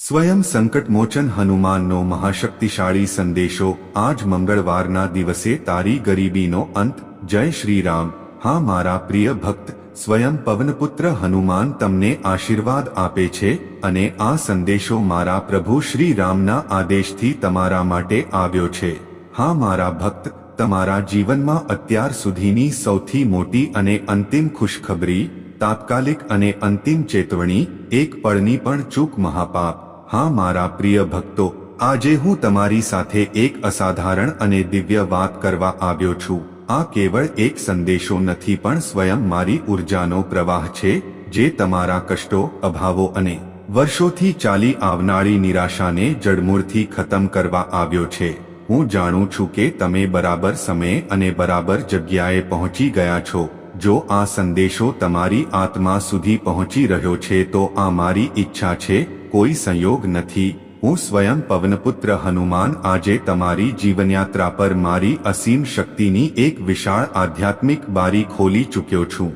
સ્વયં સંકટમોચન હનુમાનનો મહાશક્તિશાળી સંદેશો આજ મંગળવારના દિવસે તારી ગરીબીનો અંત. જય શ્રી રામ હા, મારા પ્રિય ભક્ત, સ્વયં પવનપુત્ર હનુમાન તમને આશીર્વાદ આપે છે અને આ સંદેશો મારા પ્રભુ શ્રી રામના આદેશથી તમારા માટે આવ્યો છે. હા, મારા ભક્ત, તમારા જીવનમાં અત્યાર સુધીની સૌથી મોટી અને અંતિમ ખુશખબરી, તાત્કાલિક અને અંતિમ ચેતવણી, એક પળની પણ ચૂક મહાપાપ. હા મારા પ્રિય ભક્તો, આજે હું તમારી સાથે એક અસાધારણ અને દિવ્ય વાત કરવા આવ્યો છું. આ કેવળ એક સંદેશો નથી પણ સ્વયં મારી ઉર્જાનો પ્રવાહ છે, જે તમારા કષ્ટો, અભાવો અને વર્ષોથી ચાલી આવનારી નિરાશાને જડમૂળથી ખતમ કરવા આવ્યો છે. હું જાણું છું કે તમે બરાબર સમયે અને બરાબર જગ્યાએ પહોંચી ગયા છો. જો આ સંદેશો તમારી આત્મા સુધી પહોંચી રહ્યો છે તો આ મારી ઈચ્છા છે કોઈ સંયોગ નથી. હું સ્વયં પવનપુત્ર હનુમાન આજે તમારી જીવનયાત્રા પર મારી અસીમ શક્તિની એક વિશાળ આધ્યાત્મિક બારી ખોલી ચૂક્યો છું.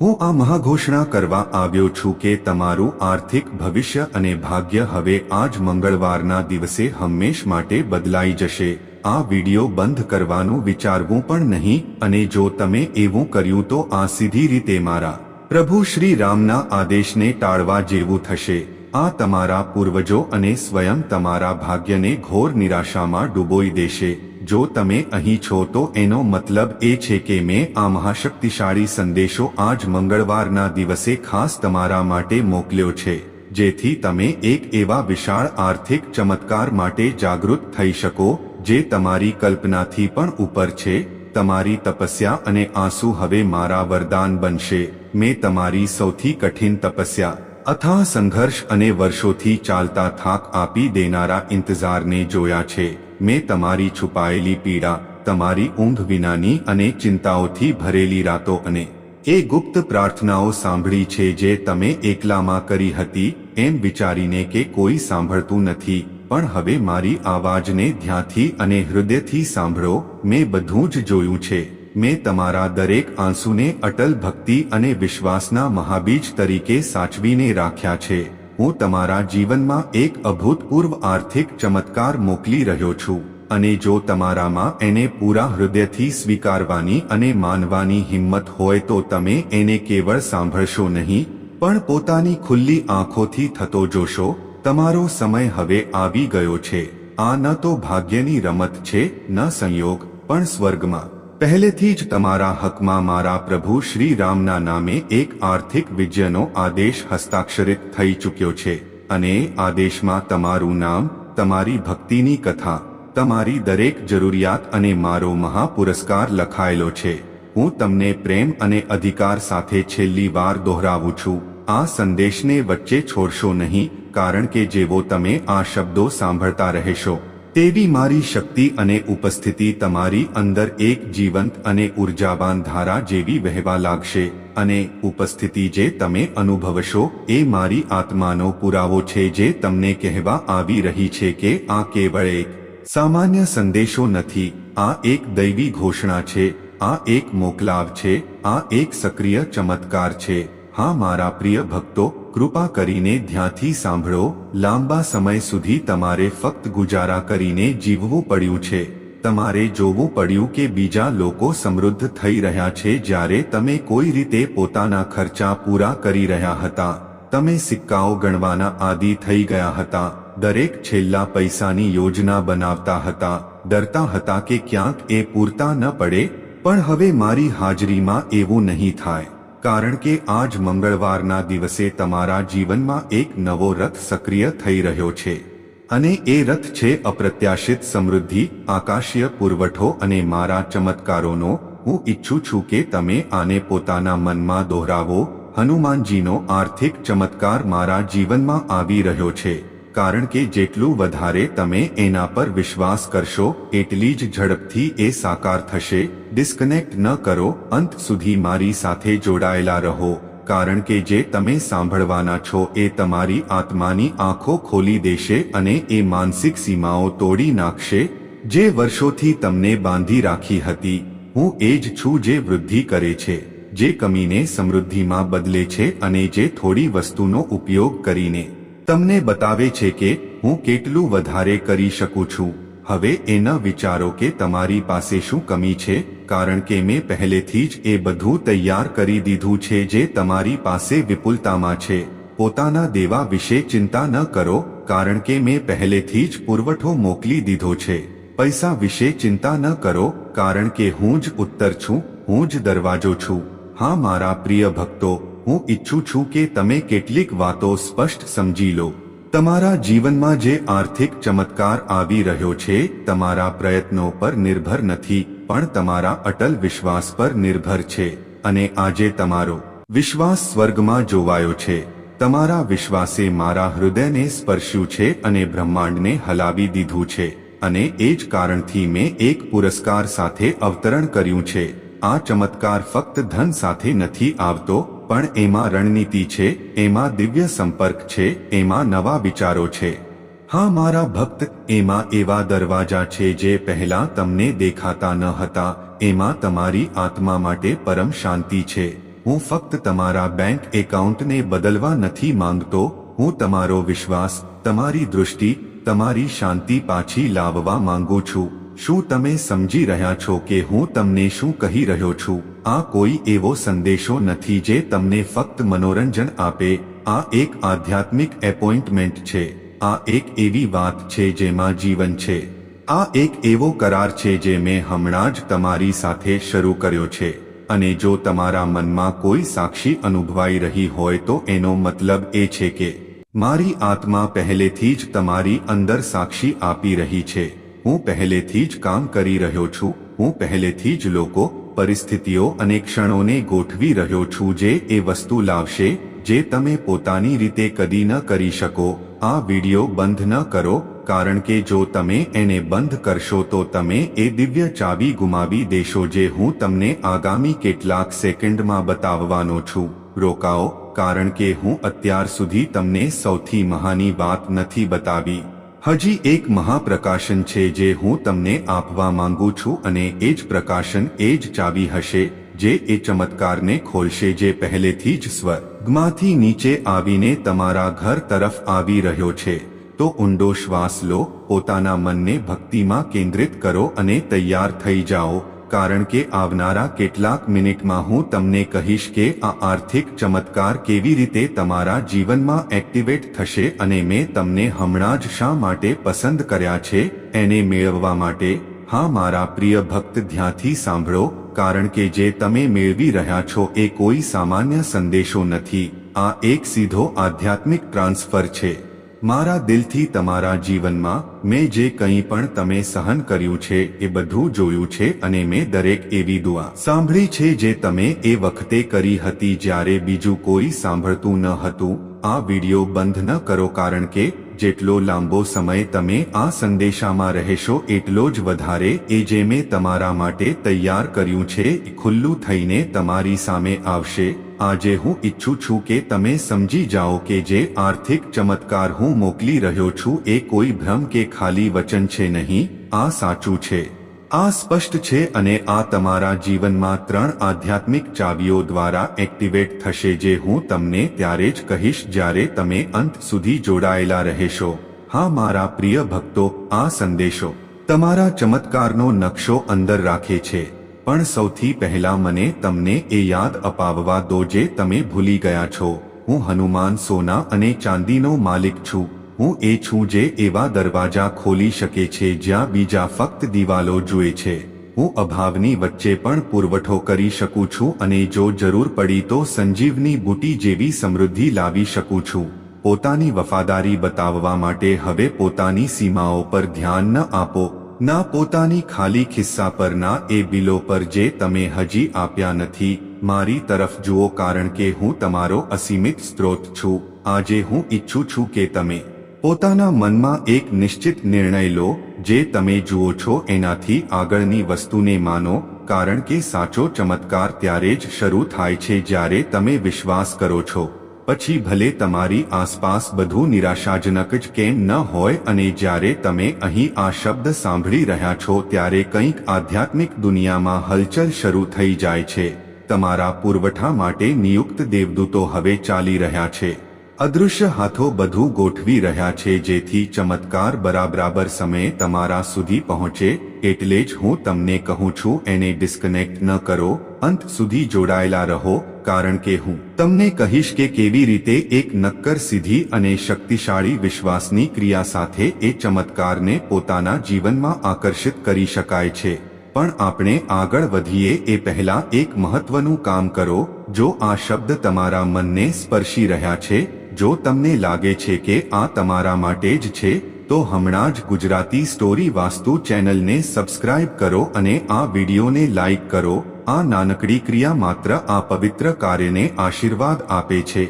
હું આ મહાઘોષણા કરવા આવ્યો છું કે તમારું આર્થિક ભવિષ્ય અને ભાગ્ય હવે આજ મંગળવારના દિવસે હંમેશ માટે બદલાઈ જશે. આ વિડિયો બંધ કરવાનું વિચારવું પણ નહીં અને જો તમે એવું કર્યું તો આ સીધી રીતે મારા પ્રભુ શ્રી રામના આદેશને ટાળવા જેવું થશે. આ તમારા પૂર્વજો અને સ્વયં તમારા ભાગ્યને ઘોર નિરાશામાં ડૂબોઈ દેશે. જો તમે અહીં છો તો એનો મતલબ એ છે કે મેં આ મહાશક્તિશાળી સંદેશો આજ મંગળવારના દિવસે ખાસ તમારા માટે મોકલ્યો છે, જેથી તમે એક એવા વિશાળ આર્થિક ચમત્કાર માટે જાગૃત થઈ શકો, જે તમારી કલ્પનાથી પણ ઉપર છે, તમારી તપસ્યા અને આંસુ હવે મારા વરદાન બનશે. મેં તમારી સૌથી કઠિન તપસ્યા અથાહ સંઘર્ષ અને વર્ષોથી ચાલતા થાક આપી દેનારા ઇંતજારને જોયા છે, મેં તમારી છુપાયેલી પીડા, તમારી ઊંઘ વિનાની અને ચિંતાઓથી ભરેલી રાતો અને એ ગુપ્ત પ્રાર્થનાઓ સાંભળી છે જે તમે એકલામાં કરી હતી, એમ વિચારીને કે કોઈ સાંભળતું નથી, પણ હવે મારી આવાજને ધ્યાનથી અને હૃદયથી સાંભળો, મેં બધું જ જોયું છે. મેં તમારા દરેક આંસુને અટલ ભક્તિ અને વિશ્વાસના મહાબીજ તરીકે સાચવીને રાખ્યા છે. હું તમારા જીવનમાં એક અભૂતપૂર્વ આર્થિક ચમત્કાર મોકલી રહ્યો છું અને જો તમારામાં એને પૂરા હૃદયથી સ્વીકારવાની અને માનવાની હિંમત હોય તો તમે એને કેવળ સાંભળશો નહીં, પણ પોતાની ખુલ્લી આંખોથી થતો જોશો, તમારો સમય હવે આવી ગયો છે. આ ન તો ભાગ્યની રમત છે, ન સંયોગ, પણ સ્વર્ગમાં. પહેલેથી જ તમારા હકમાં મારા પ્રભુ શ્રી રામના નામે એક આર્થિક વિજયનો આદેશ હસ્તાક્ષરિત થઈ ચૂક્યો છે અને આદેશમાં તમારું નામ, તમારી ભક્તિની કથા, તમારી દરેક જરૂરિયાત અને મારો મહાપુરસ્કાર લખાયેલો છે. હું તમને પ્રેમ અને અધિકાર સાથે છેલ્લી વાર દોહરાવું છું. આ સંદેશને વચ્ચે છોડશો નહીં, કારણ કે જેવો તમે આ શબ્દો સાંભળતા રહેશો તેવી મારી શક્તિ અને ઉપસ્થિતિ તમારી અંદર એક જીવંત અને ઉર્જાવાન ધારા જેવી વહેવા લાગશે અને ઉપસ્થિતિ જે તમે અનુભવશો એ મારી આત્માનો પુરાવો છે જે તમને કહેવા આવી રહી છે કે આ કેવળ એક સામાન્ય સંદેશો નથી, આ એક દૈવી ઘોષણા છે, આ એક મોકલાવ છે, આ એક સક્રિય ચમત્કાર છે. હા, મારા પ્રિય ભક્તો કૃપા કરીને ધ્યાનથી સાંભળો, લાંબા સમય સુધી તમારે ફક્ત ગુજારા કરીને જીવવું પડ્યું છે. તમારે જોવું પડ્યું કે બીજા લોકો સમૃદ્ધ થઈ રહ્યા છે જ્યારે તમે કોઈ રીતે પોતાના ખર્ચા પૂરા કરી રહ્યા હતા. તમે સિક્કાઓ ગણવાના આદિ થઈ ગયા હતા. દરેક છેલ્લા પૈસાની યોજના બનાવતા હતા. ડરતા હતા કે ક્યાંક એ પૂરતા ન પડે, પણ હવે મારી હાજરીમાં એવું નહીં થાય. કારણ કે આજ મંગળવારના દિવસે તમારા જીવનમાં એક નવો રથ સક્રિય થઈ રહ્યો છે. અને એ રથ છે અપ્રત્યાશિત સમૃદ્ધિ, આકાશીય પુરવઠો અને મારા ચમત્કારોનો. હું ઈચ્છું છું કે તમે આને પોતાના મનમાં દોહરાવો. હનુમાનજીનો આર્થિક ચમત્કાર મારા જીવનમાં આવી રહ્યો છે. કારણ કે જેટલું વધારે તમે એના પર વિશ્વાસ કરશો, એટલી જ ઝડપથી એ સાકાર થશે. ડિસ્કનેક્ટ ન કરો, અંત સુધી મારી સાથે જોડાયેલા રહો. કારણ કે જે તમે સાંભળવાના છો એ તમારી આત્માની આંખો ખોલી દેશે અને એ માનસિક સીમાઓ તોડી નાખશે. જે વર્ષોથી તમને બાંધી રાખી હતી, હું એ જ છું જે વૃદ્ધિ કરે છે, જે કમીને સમૃદ્ધિમાં બદલે છે અને જે થોડી વસ્તુનો ઉપયોગ કરીને તમને બતાવે છે કે હું કેટલું વધારે કરી શકું છું. હવે એ ન વિચારો કે તમારી પાસે શું કમી છે, કારણ કે મેં પહેલેથી જ એ બધું તૈયાર કરી દીધું છે જે તમારી પાસે વિપુલતામાં છે. પોતાના દેવા વિશે ચિંતા ન કરો, કારણ કે મેં પહેલેથી જ પુરવઠો મોકલી દીધો છે. પૈસા વિશે ચિંતા ન કરો, કારણ કે હું જ ઉત્તર છું, હું જ દરવાજો છું. હા મારા પ્રિય ભક્તો હું ઈચ્છું છું કે તમે કેટલીક વાતો સ્પષ્ટ સમજી લો. તમારા જીવનમાં જે આર્થિક ચમત્કાર આવી રહ્યો છે, તમારા પ્રયત્નો પર નિર્ભર નથી, પણ તમારા અટલ વિશ્વાસ પર નિર્ભર છે, અને આજે તમારો વિશ્વાસ સ્વર્ગમાં જોવાયો છે. તમારા વિશ્વાસે મારા હૃદયને સ્પર્શ્યું છે અને બ્રહ્માંડને હલાવી દીધું છે, અને એ જ કારણથી મેં એક પુરસ્કાર સાથે અવતરણ કર્યું છે. આ ચમત્કાર ફક્ત ધન સાથે નથી આવતો પણ એમાં રણનીતિ છે, એમાં દિવ્ય સંપર્ક છે, એમાં નવા વિચારો છે. હા, મારા ભક્ત, એમાં એવા દરવાજા છે જે પહેલા તમને દેખાતા ન હતા, એમાં તમારી આત્મા માટે પરમ શાંતિ છે. હું ફક્ત તમારા બેંક એકાઉન્ટને બદલવા નથી માંગતો, હું તમારો વિશ્વાસ, તમારી દૃષ્ટિ, તમારી શાંતિ પાછી લાવવા માંગુ છું. શું તમે સમજી રહ્યા છો કે હું તમને શું કહી રહ્યો છું? આ કોઈ એવો સંદેશો નથી જે તમને ફક્ત મનોરંજન આપે. આ એક આધ્યાત્મિક એપોઇન્ટમેન્ટ છે. આ એક એવી વાત છે જેમાં જીવન છે. આ એક એવો કરાર છે જે મેં હમણાં જ તમારી સાથે શરૂ કર્યો છે. અને જો તમારા મનમાં કોઈ સાક્ષી અનુભવાઈ રહી હોય તો એનો મતલબ એ છે કે મારી આત્મા પહેલેથી જ તમારી અંદર સાક્ષી આપી રહી છે. હું પહેલેથી જ કામ કરી રહ્યો છું. હું પહેલેથી જ લોકો, પરિસ્થિતિઓ અને ક્ષણોને ગોઠવી રહ્યો છું જે એ વસ્તુ લાવશે, જે તમે પોતાની રીતે કદી ન કરી શકો. આ વિડિયો બંધ ન કરો, કારણ કે જો તમે એને બંધ કરશો તો તમે એ દિવ્ય ચાવી ગુમાવી દેશો જે હું તમને આગામી કેટલાક સેકન્ડમાં બતાવવાનો છું. રોકાઓ, કારણ કે હું અત્યાર સુધી તમને સૌથી મહાની વાત નથી બતાવી. હજી એક મહાપ્રકાશન છે જે હું તમને આપવા માંગુ છું અને એ જ પ્રકાશન એ જ ચાવી હશે, જે એ ચમત્કારને ખોલશે જે પહેલેથી જ સ્વર્ગમાંથી નીચે આવીને તમારા ઘર તરફ આવી રહ્યો છે. તો ઊંડો શ્વાસ લો, પોતાના મનને ભક્તિમાં કેન્દ્રિત કરો અને તૈયાર થઈ જાઓ. કારણ કે આવનારા કેટલાક મિનિટમાં હું તમને કહીશ કે આ આર્થિક ચમત્કાર કેવી રીતે તમારા જીવનમાં એક્ટિવેટ થશે અને મેં તમને હમણાં જ શા માટે પસંદ કર્યા છે, એને મેળવવા માટે. હા, મારા પ્રિય ભક્ત, ધ્યાનથી સાંભળો, કારણ કે જે તમે મેળવી રહ્યા છો એ કોઈ સામાન્ય સંદેશો નથી. આ એક સીધો આધ્યાત્મિક ટ્રાન્સફર છે. મારા દિલથી તમારા જીવનમાં મેં જે કંઈ પણ તમે સહન કર્યું છે એ બધું જોયું છે અને મેં દરેક એવી દુઆ સાંભળી છે જે તમે એ વખતે કરી હતી જ્યારે બીજું કોઈ સાંભળતું ન હતું. આ વિડિયો બંધ ન કરો કારણ કે જેટલો લાંબો સમય તમે આ સંદેશામાં રહેશો એટલો જ વધારે એ જે મેં તમારા માટે તૈયાર કર્યું છે ખુલ્લું થઈને તમારી સામે આવશે. આજે હું ઈચ્છું છું કે તમે સમજી જાઓ કે જે આર્થિક ચમત્કાર હું મોકલી રહ્યો છું એ કોઈ ભ્રમ કે ખાલી વચન છે નહીં, આ સાચું છે. આ સ્પષ્ટ છે અને આ તમારા જીવનમાં ત્રણ આધ્યાત્મિક ચાવીઓ દ્વારા એક્ટિવેટ થશે જે હું તમને ત્યારે જ કહીશ જ્યારે તમે અંત સુધી જોડાયેલા રહેશો. હા, મારા પ્રિય ભક્તો, આ સંદેશો તમારા ચમત્કારનો નકશો અંદર રાખે છે. પણ સૌથી પહેલા મને તમને એ યાદ અપાવવા દો જે તમે ભૂલી ગયા છો. હું હનુમાન સોના અને ચાંદીનો માલિક છું. હું એ છું જે એવા દરવાજા ખોલી શકે છે જ્યાં બીજા ફક્ત દિવાલો જુએ છે. હું અભાવની વચ્ચે પણ પુરવઠો કરી શકું છું અને જો જરૂર પડી તો સંજીવની બુટી જેવી સમૃદ્ધિ લાવી શકું છું. પોતાની વફાદારી બતાવવા માટે હવે પોતાની સીમાઓ પર ધ્યાન ન આપો. ના પોતાની ખાલી ખિસ્સા પરના એ બિલો પર જે તમે હજી આપ્યા નથી, મારી તરફ જુઓ કારણ કે હું તમારો અસીમિત સ્ત્રોત છું. આજે હું ઈચ્છું છું કે તમે પોતાના મનમાં એક નિશ્ચિત નિર્ણય લો, જે તમે જુઓ છો એનાથી આગળની વસ્તુને માનો, કારણ કે સાચો ચમત્કાર ત્યારે જ શરૂ થાય છે જ્યારે તમે વિશ્વાસ કરો છો. પછી ભલે તમારી આસપાસ બધું નિરાશાજનક જ કેમ ન હોય અને જ્યારે તમે અહીં આ શબ્દ સાંભળી રહ્યા છો ત્યારે કંઈક આધ્યાત્મિક દુનિયામાં હલચલ શરૂ થઈ જાય છે. તમારા પુરવઠા માટે નિયુક્ત દેવદૂતો હવે ચાલી રહ્યા છે. અદૃશ્ય હાથો બધું ગોઠવી રહ્યા છે જેથી ચમત્કાર બરાબરાબર સમયે તમારા સુધી પહોંચે, એટલે જ હું તમને કહું છું, એને ડિસ્કનેક્ટ ન કરો, અંત સુધી જોડાયેલા રહો, કારણ કે હું તમને કહીશ કે કેવી રીતે એક નક્કર સીધી અને શક્તિશાળી વિશ્વાસની ક્રિયા સાથે એ ચમત્કારને પોતાના જીવનમાં આકર્ષિત કરી શકાય છે. પણ આપણે આગળ વધીએ, એ પહેલા એક મહત્વનું કામ કરો, જો આ શબ્દ તમારા મનને સ્પર્શી રહ્યા છે જો તમને લાગે છે કે આ તમારા માટે જ છે, તો હમણાં જ ગુજરાતી સ્ટોરી વાસ્તુ ચેનલને સબસ્ક્રાઇબ કરો અને આ વિડીયોને લાઇક કરો. આ નાનકડી ક્રિયા માત્ર આ પવિત્ર કાર્યને આશીર્વાદ આપે છે,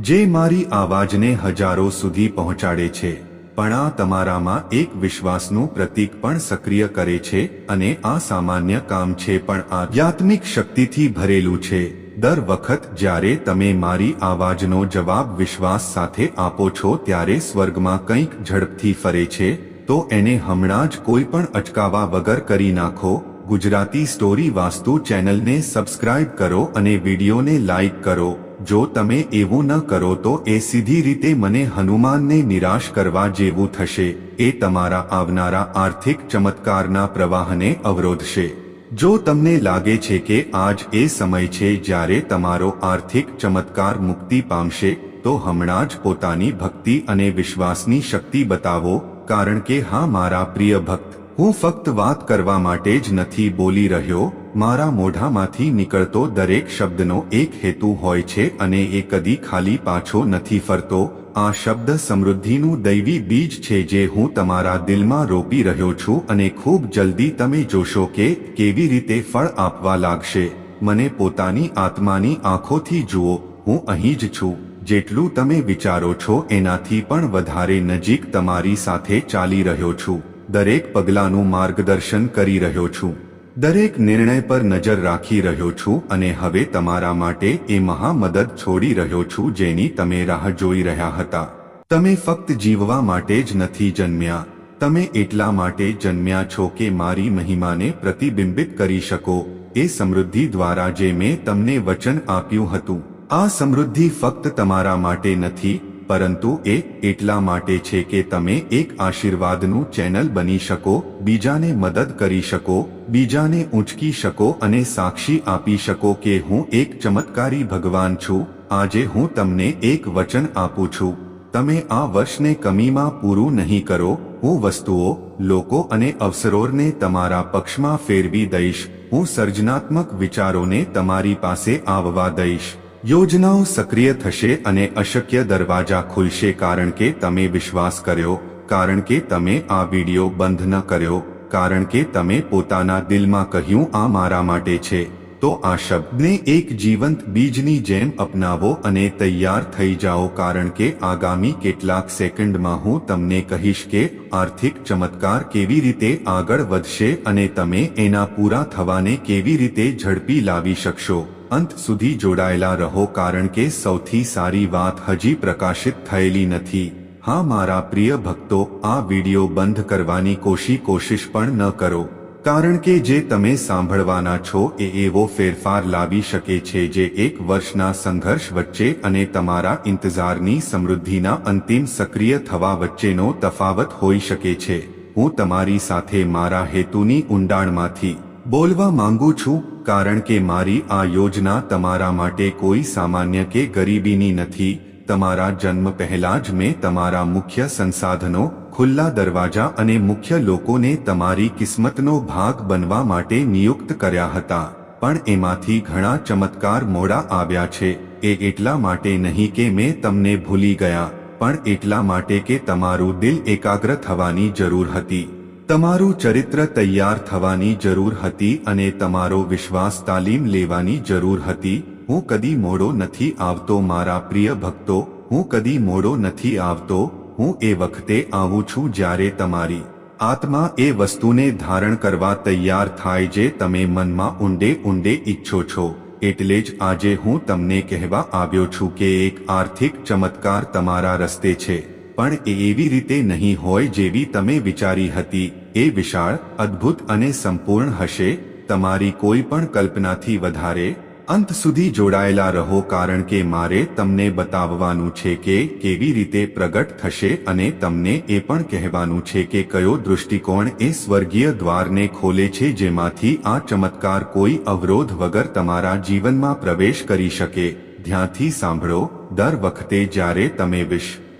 જે મારી આવાજને હજારો સુધી પહોંચાડે છે. પણ આ તમારામાં એક વિશ્વાસનું પ્રતીક પણ સક્રિય કરે છે અને આ સામાન્ય કામ છે પણ આધ્યાત્મિક શક્તિથી ભરેલું છે. દર વખત જ્યારે તમે મારી આવાજનો જવાબ વિશ્વાસ સાથે આપો છો ત્યારે સ્વર્ગમાં કંઈક ઝડપથી ફરે છે, તો એને હમણાં જ કોઈ પણ અચકાવા વગર કરી નાખો. ગુજરાતી સ્ટોરી વાસ્તુ ચેનલને સબસ્ક્રાઇબ કરો અને વિડીયોને લાઇક કરો. જો તમે એવું ન કરો તો એ સીધી રીતે મને હનુમાનને નિરાશ કરવા જેવું થશે. એ તમારા આવનારા આર્થિક ચમત્કારના પ્રવાહને અવરોધશે. જો તમને લાગે છે કે આજ એ સમય છે જ્યારે તમારો આર્થિક ચમત્કાર મુક્તિ પામશે, તો હમણાં જ પોતાની ભક્તિ અને વિશ્વાસની શક્તિ બતાવો, કારણ કે હા મારા પ્રિય ભક્ત, હું ફક્ત વાત કરવા માટે જ નથી બોલી રહ્યો મારા મોઢામાંથી નીકળતો દરેક શબ્દનો એક હેતુ હોય છે અને એ કદી ખાલી પાછો નથી ફરતો. આ શબ્દ સમૃદ્ધિનું દૈવી બીજ છે જે હું તમારા દિલમાં રોપી રહ્યો છું અને ખૂબ જલ્દી તમે જોશો કે કેવી રીતે ફળ આપવા લાગશે. મને પોતાની આત્માની આંખોથી જુઓ, હું અહીં જ છું. જેટલું તમે વિચારો છો એનાથી પણ વધારે નજીક તમારી સાથે ચાલી રહ્યો છું. દરેક પગલાંનું માર્ગદર્શન કરી રહ્યો છું. દરેક નિર્ણય પર નજર રાખી રહ્યો છું અને હવે તમારા માટે એ મહામદદ છોડી રહ્યો છું જેની તમે રાહ જોઈ રહ્યા હતા. તમે ફક્ત જીવવા માટે જ નથી જન્મ્યા. તમે એટલા માટે જન્મ્યા છો કે મારી મહિમાને પ્રતિબિંબિત કરી શકો. એ સમૃદ્ધિ દ્વારા જે મેં તમને વચન આપ્યું હતું. આ સમૃદ્ધિ ફક્ત તમારા માટે નથી પરંતુ એ એટલા માટે છે કે તમે એક આશીર્વાદનું ચેનલ બની શકો, બીજાને મદદ કરી શકો, બીજાને ઊંચકી શકો અને સાક્ષી આપી શકો કે હું એક ચમત્કારી ભગવાન છું, આજે હું તમને એક વચન આપું છું. તમે આ વર્ષને કમીમાં પૂરું નહીં કરો, હું વસ્તુઓ, લોકો અને અવસરોને તમારા પક્ષમાં ફેરવી દઈશ, હું સર્જનાત્મક વિચારોને તમારી પાસે આવવા દઈશ. યોજનાઓ સક્રિય થશે અને અશક્ય દરવાજા ખુલશે કારણ કે તમે વિશ્વાસ કર્યો, કારણ કે તમે આ વિડિયો બંધ ન કર્યો, કારણ કે તમે પોતાના દિલમાં કહ્યું, આ મારા માટે છે. તો આ શબ્દને એક જીવંત બીજની જેમ અપનાવો અને તૈયાર થઈ જાઓ કારણ કે આગામી કેટલાક સેકન્ડમાં હું તમને કહીશ કે આર્થિક ચમત્કાર કેવી રીતે આગળ વધશે અને તમે એના પૂરા થવાને કેવી રીતે ઝડપી લાવી શકશો. અંત સુધી જોડાયેલા રહો કારણ કે સૌથી સારી વાત હજી પ્રકાશિત થયેલી નથી. હા મારા પ્રિય ભક્તો, આ વિડિયો બંધ કરવાની કોશી કોશિશ પણ ન કરો. કારણ કે જે તમે સાંભળવાના છો એ એવો ફેરફાર લાવી શકે છે જે એક વર્ષના સંઘર્ષ વચ્ચે અને તમારા ઇંતજારની સમૃદ્ધિના અંતિમ સક્રિય થવા વચ્ચેનો તફાવત હોઈ શકે છે. હું તમારી સાથે મારા હેતુની ઊંડાણમાંથી બોલવા માંગુ છું, કારણ કે મારી આ યોજના તમારા માટે કોઈ સામાન્ય કે ગરીબીની નથી. તમારા જન્મ પહેલા જ મેં તમારા મુખ્ય સંસાધનો, ખુલ્લા દરવાજા અને મુખ્ય લોકોને તમારી કિસ્મતનો ભાગ બનવા માટે નિયુક્ત કર્યા હતા. પણ એમાંથી ઘણા ચમત્કાર મોડા આવ્યા છે. એ એટલા માટે નહીં કે મેં તમને ભૂલી ગયા, પણ એટલા માટે કે તમારું દિલ એકાગ્ર થવાની જરૂર હતી. તમારું ચરિત્ર તૈયાર થવાની જરૂર હતી અને તમારો વિશ્વાસ તાલીમ લેવાની જરૂર હતી. હું કદી મોડો નથી આવતો, મારા પ્રિય ભક્તો, હું કદી મોડો નથી આવતો. હું એ વખતે આવું છું જ્યારે તમારી આત્મા એ વસ્તુને ધારણ કરવા તૈયાર થાય જે તમે મનમાં ઊંડે ઊંડે ઈચ્છો છો. એટલે જ આજે હું તમને કહેવા આવ્યો છું કે એક આર્થિક ચમત્કાર તમારા રસ્તે છે. પણ એ એવી રીતે નહીં હોય જેવી તમે વિચારી હતી. એ વિશાળ, અદ્ભુત અને સંપૂર્ણ હશે, તમારી કોઈ પણ કલ્પનાથી વધારે, અંત સુધી જોડાયેલા રહો કારણ કે મારે તમને બતાવવાનું છે કે કેવી રીતે પ્રગટ થશે અને તમને એ પણ કહેવાનું છે કે કયો દૃષ્ટિકોણ એ સ્વર્ગીય દ્વારને ખોલે છે જેમાંથી આ ચમત્કાર કોઈ અવરોધ વગર તમારા જીવનમાં પ્રવેશ કરી શકે. ધ્યાનથી સાંભળો, દર વખતે જ્યારે તમે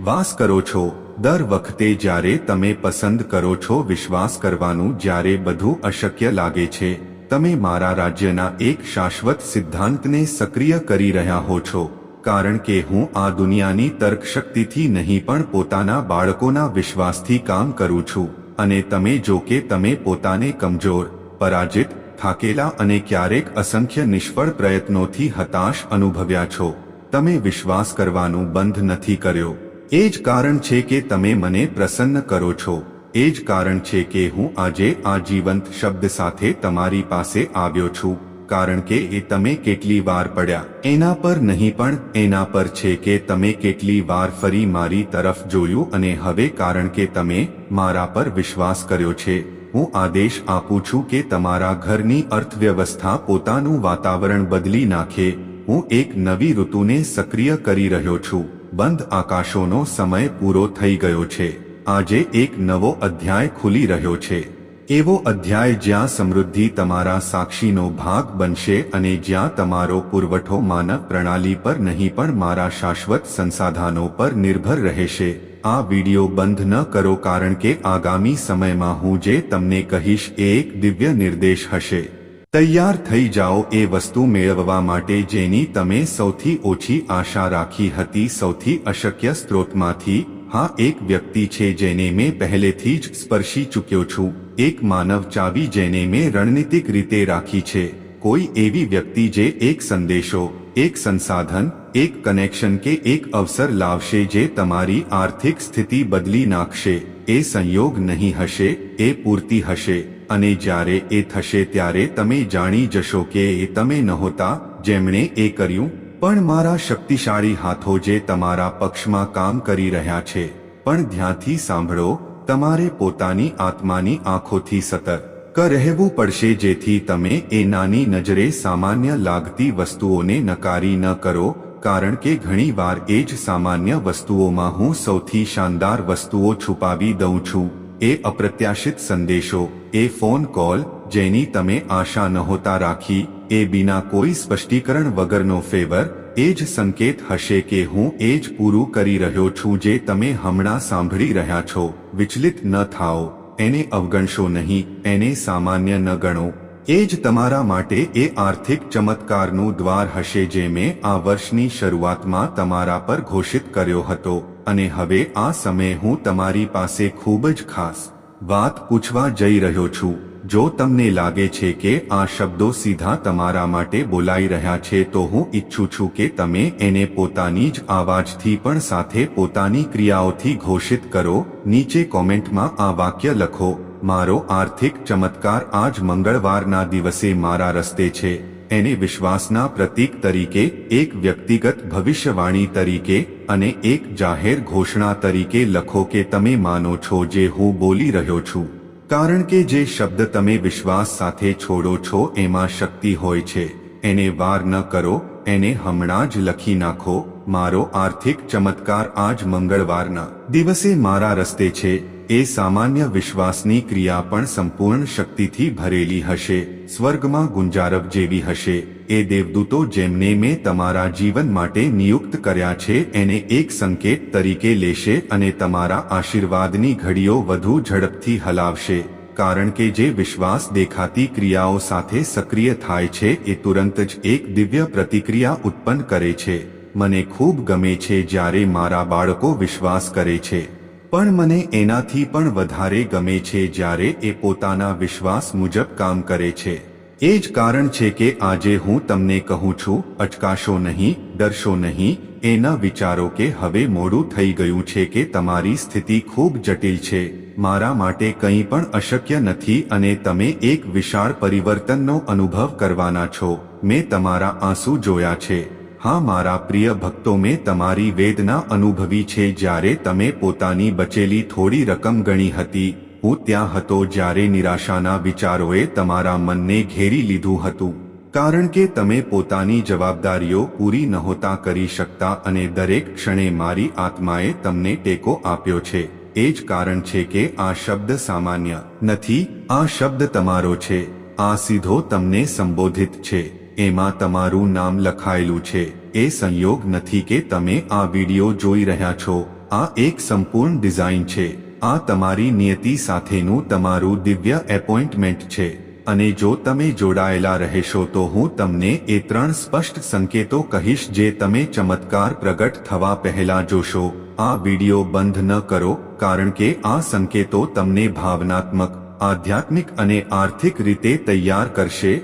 વિશ્વાસ કરો છો. દર વખતે જ્યારે તમે પસંદ કરો છો વિશ્વાસ કરવાનું જ્યારે બધું અશક્ય લાગે છે, તમે મારા રાજ્યના એક શાશ્વત સિદ્ધાંતને સક્રિય કરી રહ્યા હો છો. કારણ કે હું આ દુનિયાની તર્કશક્તિથી નહીં પણ પોતાના બાળકોના વિશ્વાસથી કામ કરું છું. અને તમે જો કે તમે પોતાને કમજોર, પરાજિત, થાકેલા અને ક્યારેક અસંખ્ય નિષ્ફળ પ્રયત્નોથી હતાશ અનુભવ્યા છો. તમે વિશ્વાસ કરવાનું બંધ નથી કર્યો. એ જ કારણ છે કે તમે મને પ્રસન્ન કરો છો. એ જ કારણ છે કે હું આજે આ જીવંત શબ્દ સાથે તમારી પાસે આવ્યો છું. કારણ કે એ તમે કેટલી વાર પડ્યા. એના પર નહીં પણ, એના પર છે કે તમે કેટલી વાર ફરી મારી તરફ જોયું અને હવે કારણ કે તમે મારા પર વિશ્વાસ કર્યો છે. હું આદેશ આપું છું કે તમારા ઘરની અર્થવ્યવસ્થા પોતાનું વાતાવરણ બદલી નાખે. હું એક નવી ઋતુને સક્રિય કરી રહ્યો છું. બંધ આકાશોનો સમય પૂરો થઈ ગયો છે. આજે એક નવો અધ્યાય ખુલી રહ્યો છે. એવો અધ્યાય જ્યાં સમૃદ્ધિ તમારા સાક્ષીનો ભાગ બનશે અને જ્યાં તમારો પુરવઠો માનવ પ્રણાલી પર નહીં પણ મારા શાશ્વત સંસાધનો પર નિર્ભર રહેશે. આ વિડિયો બંધ ન કરો કારણ કે આગામી સમયમાં હું જે તમને કહીશ એ એક દિવ્ય નિર્દેશ હશે. તૈયાર થઈ જાઓ એ વસ્તુ મેળવવા માટે જેની તમે સૌથી ઓછી આશા રાખી હતી સૌથી અશક્ય સ્ત્રોતમાંથી, હા, એક વ્યક્તિ છે જેને મેં પહેલેથી જ સ્પર્શી ચૂક્યો છું, એક માનવ ચાવી જેને મેં રણનીતિક રીતે રાખી છે, કોઈ એવી વ્યક્તિ જે એક સંદેશો, એક સંસાધન, એક કનેક્શન કે એક અવસર લાવશે જે તમારી આર્થિક સ્થિતિ બદલી નાખશે, એ સંયોગ નહીં હશે, એ પૂર્તિ હશે. અને જ્યારે એ થશે ત્યારે તમે જાણી જશો કે એ તમે નહોતા, જેમણે એ કર્યું, પણ મારા શક્તિશાળી હાથો જે તમારા પક્ષમાં કામ કરી રહ્યા છે. પણ ધ્યાનથી સાંભળો, તમારે પોતાની આત્માની આંખોથી સતર્ક રહેવું પડશે જેથી તમે એ નાની નજરે સામાન્ય લાગતી વસ્તુઓને નકારી ન કરો, કારણ કે ઘણીવાર એ જ સામાન્ય વસ્તુઓમાં હું સૌથી શાનદાર વસ્તુઓ છુપાવી દઉં છું. એ અપ્રત્યાશિત સંદેશો, એ ફોન કોલ, જેની તમે આશા નહોતા રાખી, એ બિના કોઈ સ્પષ્ટીકરણ વગરનો ફેવર, એ જ સંકેત હશે કે હું એ જ પૂરું કરી રહ્યો છું જે તમે હમણાં સાંભળી રહ્યા છો. વિચલિત ન થાઓ. એને અવગણશો નહીં, એને સામાન્ય ન ગણો. એ જ તમારા માટે એ આર્થિક ચમત્કારનું દ્વાર હશે જે મેં આ વર્ષની શરૂઆતમાં તમારા પર ઘોષિત કર્યો હતો. અને હવે આ સમયે હું તમારી પાસે ખૂબ જ ખાસ વાત પૂછવા જઈ રહ્યો છું. જો તમને લાગે છે કે આ શબ્દો સીધા તમારા માટે બોલાઈ રહ્યા છે તો હું ઈચ્છું છું કે તમે એને પોતાની જ આવાજથી પણ સાથે પોતાની ક્રિયાઓથી ઘોષિત કરો. નીચે કોમેન્ટમાં આ વાક્ય લખો, મારો આર્થિક ચમત્કાર આજ મંગળવારના દિવસે મારા રસ્તે છે. એને વિશ્વાસના પ્રતીક તરીકે, એક વ્યક્તિગત ભવિષ્યવાણી તરીકે અને એક જાહેર ઘોષણા તરીકે લખો કે તમે માનો છો જે હું બોલી રહ્યો છું. કારણ કે જે શબ્દ તમે વિશ્વાસ સાથે છોડો છો એમાં શક્તિ હોય છે. એને વાર ન કરો, એને હમણાં જ લખી નાખો મારો આર્થિક ચમત્કાર આજ મંગળવારના દિવસે મારા રસ્તે છે. એ સામાન્ય વિશ્વાસની ક્રિયા પણ સંપૂર્ણ શક્તિથી ભરેલી હશે. સ્વર્ગમાં ગુંજારવ જેવી હશે. એ દેવદૂતો જેમને મેં તમારા જીવન માટે નિયુક્ત કર્યા છે, એને એક સંકેત તરીકે લેશે અને તમારા આશીર્વાદની ઘડીઓ વધુ ઝડપથી હલાવશે. કારણ કે જે વિશ્વાસ દેખાતી ક્રિયાઓ સાથે સક્રિય થાય છે, એ તુરંત જ એક દિવ્ય પ્રતિક્રિયા ઉત્પન્ન કરે છે. મને ખૂબ ગમે છે જ્યારે મારા બાળકો વિશ્વાસ કરે છે. પણ મને એનાથી પણ વધારે ગમે છે જ્યારે એ પોતાના વિશ્વાસ મુજબ કામ કરે છે. એ જ કારણ છે કે આજે હું તમને કહું છું અચકાશો નહીં, ડરશો નહીં, એના વિચારો કે હવે મોડું થઈ ગયું છે કે તમારી સ્થિતિ ખૂબ જટિલ છે. મારા માટે કંઈ પણ અશક્ય નથી અને તમે એક વિશાળ પરિવર્તનનો અનુભવ કરવાના છો. મેં તમારા આંસુ જોયા છે. હા મારા પ્રિય ભક્તો, મેં તમારી વેદના અનુભવી છે. જ્યારે તમે પોતાની બચેલી થોડી રકમ ગણી હતી, હું ત્યાં હતો જ્યારે નિરાશાના વિચારોએ તમારા મનને ઘેરી લીધું હતું. કારણ કે તમે પોતાની જવાબદારીઓ પૂરી નહોતા કરી શકતા અને દરેક ક્ષણે મારી આત્માએ તમને ટેકો આપ્યો છે. એ જ કારણ છે કે આ શબ્દ સામાન્ય નથી, આ શબ્દ તમારો છે. આ સીધો તમને સંબોધિત છે. એમાં તમારું નામ લખાયેલું છે. એ સંયોગ નથી કે તમે આ વિડિયો જોઈ રહ્યા છો. આ એક સંપૂર્ણ ડિઝાઇન છે. આ તમારી નિયતિ સાથેનું તમારું દિવ્ય એપોઇન્ટમેન્ટ છે. અને જો તમે જોડાયેલા રહેશો તો હું તમને એ ત્રણ સ્પષ્ટ સંકેતો કહીશ જે તમે ચમત્કાર પ્રગટ થવા પહેલા જોશો. આ વિડિયો બંધ ન કરો, કારણ કે આ સંકેતો તમને ભાવનાત્મક, આધ્યાત્મિક અને આર્થિક રીતે તૈયાર કરશે.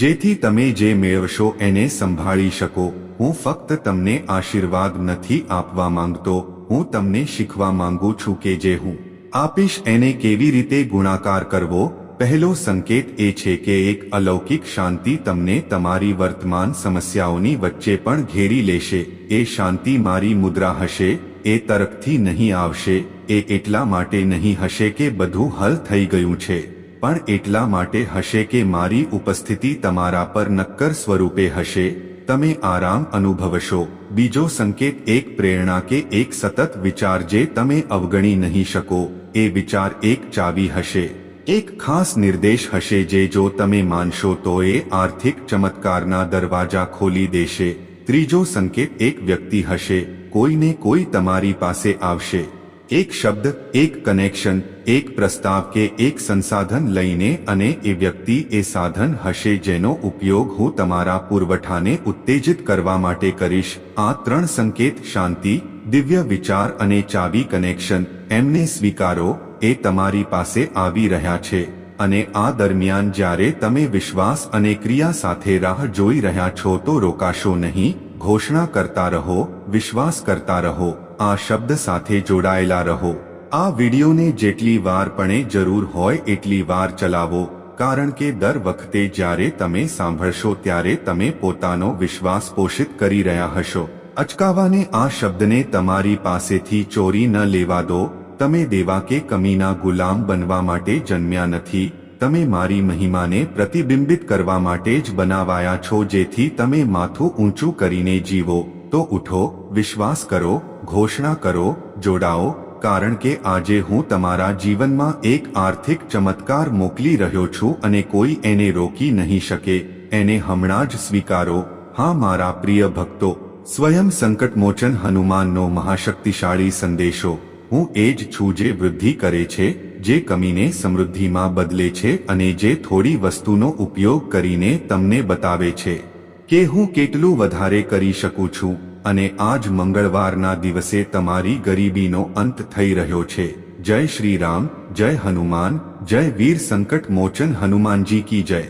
જેથી તમે જે મેળવશો એને સંભાળી શકો. હું ફક્ત તમને આશીર્વાદ નથી આપવા માંગતો, હું તમને શીખવા માંગુ છું કે જે હું આપીશ એને કેવી રીતે ગુણાકાર કરવો? પહેલો સંકેત એ છે કે એક અલૌકિક શાંતિ તમને તમારી વર્તમાન સમસ્યાઓની વચ્ચે પણ ઘેરી લેશે. એ શાંતિ મારી મુદ્રા હશે, એ તરફથી નહીં આવશે, એ એટલા માટે નહીં હશે કે બધું હલ થઈ ગયું છે. પણ એટલા માટે હશે કે મારી ઉપસ્થિતિ તમારા પર નક્કર સ્વરૂપે હશે, તમે આરામ અનુભવશો. બીજો સંકેત એક પ્રેરણા કે એક સતત વિચાર જે તમે અવગણી નહીં શકો, એ વિચાર એક ચાવી હશે. એક ખાસ નિર્દેશ હશે જે જો તમે માનશો તો એ આર્થિક ચમત્કારના દરવાજા ખોલી દેશે. ત્રીજો સંકેત એક વ્યક્તિ હશે, કોઈને કોઈ તમારી પાસે આવશે. એક શબ્દ, એક કનેક્શન એક પ્રસ્તાવ કે એક સંસાધન લઈને અને એ વ્યક્તિ એ સાધન હશે જેનો ઉપયોગ હું તમારા પુરવઠાને ઉત્તેજિત કરવા માટે કરીશ. આ ત્રણ સંકેત શાંતિ, દિવ્ય વિચાર અને ચાવી કનેક્શન એમને સ્વીકારો, એ તમારી પાસે આવી રહ્યા છે. અને આ દરમિયાન જ્યારે તમે વિશ્વાસ અને ક્રિયા સાથે રાહ જોઈ રહ્યા છો તો રોકાશો નહીં, ઘોષણા કરતા રહો, વિશ્વાસ કરતા રહો. આ શબ્દ સાથે જોડાયેલા રહો. આ વિડીયોને જેટલી વાર પણ જરૂર હોય એટલી વાર ચલાવો, કારણ કે દર વખતે જ્યારે તમે સાંભળશો ત્યારે તમે પોતાનો વિશ્વાસ પોષિત કરી રહ્યા હશો. અચકાવાને આ શબ્દને તમારી પાસેથી ચોરી ન લેવા દો. તમે દેવા કે કમીના ગુલામ બનવા માટે જન્મ્યા નથી. તમે મારી મહિમાને પ્રતિબિંબિત કરવા માટે જ બનાવાયા છો જેથી તમે માથું ઊંચું કરીને જીવો. તો ઉઠો, વિશ્વાસ કરો ઘોષણા કરો, જોડાઓ, કારણ કે આજે હું તમારા જીવનમાં એક આર્થિક ચમત્કાર મોકલી રહ્યો છું અને કોઈ એને રોકી નહીં શકે, એને હમણાં જ સ્વીકારો. હા, મારા પ્રિય ભક્તો, સ્વયં સંકટમોચન હનુમાનનો મહાશક્તિશાળી સંદેશો. હું એ જ છું જે વૃદ્ધિ કરે છે, જે કમીને સમૃદ્ધિમાં બદલે છે અને જે થોડી વસ્તુનો ઉપયોગ કરીને તમને બતાવે છે. કે હું કેટલું વધારે કરી શકું છું? અને આજ મંગળવારના દિવસે તમારી ગરીબીનો અંત થઈ રહ્યો છે. જય શ્રી રામ, જય હનુમાન, જય વીર સંકટ મોચન હનુમાનજી કી જય.